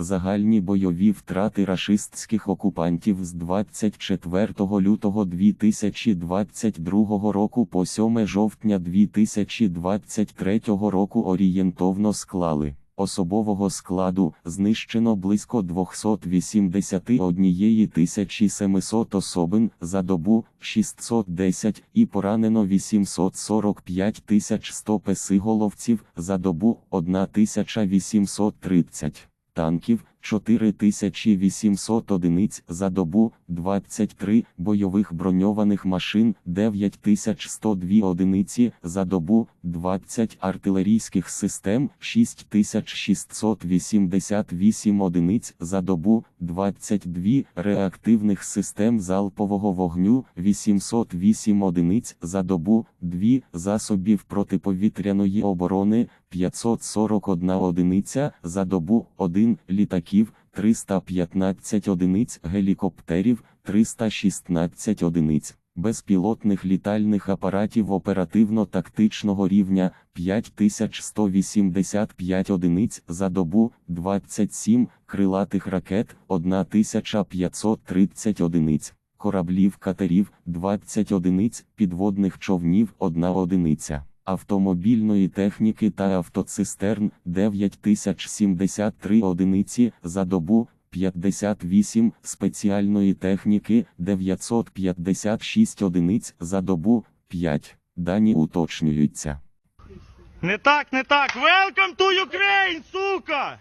Загальні бойові втрати рашистських окупантів з 24 лютого 2022 року по 7 жовтня 2023 року орієнтовно склали. Особового складу знищено близько 281 700 особин за добу 610 і поранено 845 100 песиголовців за добу 1830 танків 4800 одиниць за добу, 23 бойових броньованих машин, 9102 одиниці за добу, 20 артилерійських систем, 6688 одиниць за добу, 22 реактивних систем залпового вогню, 808 одиниць за добу, 2 засобів протиповітряної оборони, 541 одиниця за добу, 1 літаків, 315 одиниць гелікоптерів, 316 одиниць безпілотних літальних апаратів оперативно-тактичного рівня, 5185 одиниць за добу, 27 крилатих ракет, 1530 одиниць. Кораблів катерів 20 одиниць, підводних човнів 1 одиниця автомобільної техніки та автоцистерн 9073 одиниці за добу, 58 спеціальної техніки 956 одиниць за добу, 5. Дані уточнюються. Не так, не так. Welcome to Ukraine, сука!